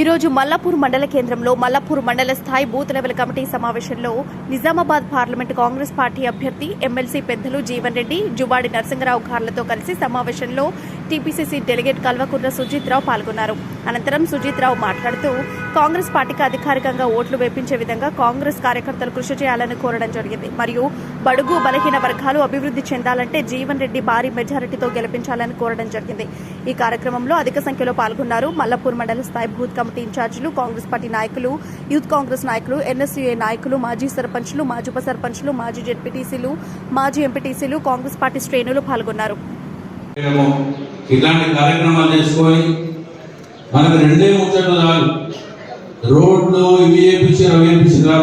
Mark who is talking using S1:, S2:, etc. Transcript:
S1: ఈరోజు మల్లాపూర్ మండల కేంద్రంలో మల్లాపూర్ మండల స్థాయి బూత్ లెవెల్ కమిటీ సమావేశంలో నిజామాబాద్ పార్లమెంట్ కాంగ్రెస్ పార్టీ అభ్యర్థి ఎమ్మెల్సీ పెద్దలు జీవన్ రెడ్డి జుబాడి నరసింహరావు ఖార్లతో కలిసి సమావేశంలో టీపీసీసీ డెలిగేట్ కల్వకుర్ర సుజిత్ రావు పాల్గొన్నారు. అనంతరం సుజిత్రావు మాట్లాడుతూ కాంగ్రెస్ పార్టీకి అధికారికంగా ఓట్లు వేపించే విధంగా కాంగ్రెస్ కార్యకర్తలు కృషి చేయాలని కోరడం జరిగింది. మరియు బడుగు బలహీన వర్గాలు అభివృద్ధి చెందాలంటే జీవన్ రెడ్డి భారీ మెజారిటీతో గెలిపించాలని కోరడం జరిగింది. ఈ కార్యక్రమంలో అధిక సంఖ్యలో పాల్గొన్నారు మల్లపూర్ మండల స్థాయి బూత్ కమిటీ ఇన్ఛార్జీలు కాంగ్రెస్ పార్టీ నాయకులు యూత్ కాంగ్రెస్ నాయకులు ఎన్ఎస్యుఏ నాయకులు మాజీ సర్పంచ్లు మాజీ ఉప సర్పంచ్లు మాజీ జెడ్పీటీసీలు మాజీ ఎంపీటీసీలు కాంగ్రెస్ పార్టీ శ్రేణులు పాల్గొన్నారు.
S2: కార్యక్రమాలు చేసుకొని మనకు రెండే ముచ్చట్లు చాలు. రోడ్లు ఇవి వేపించారు అవి వేపించారు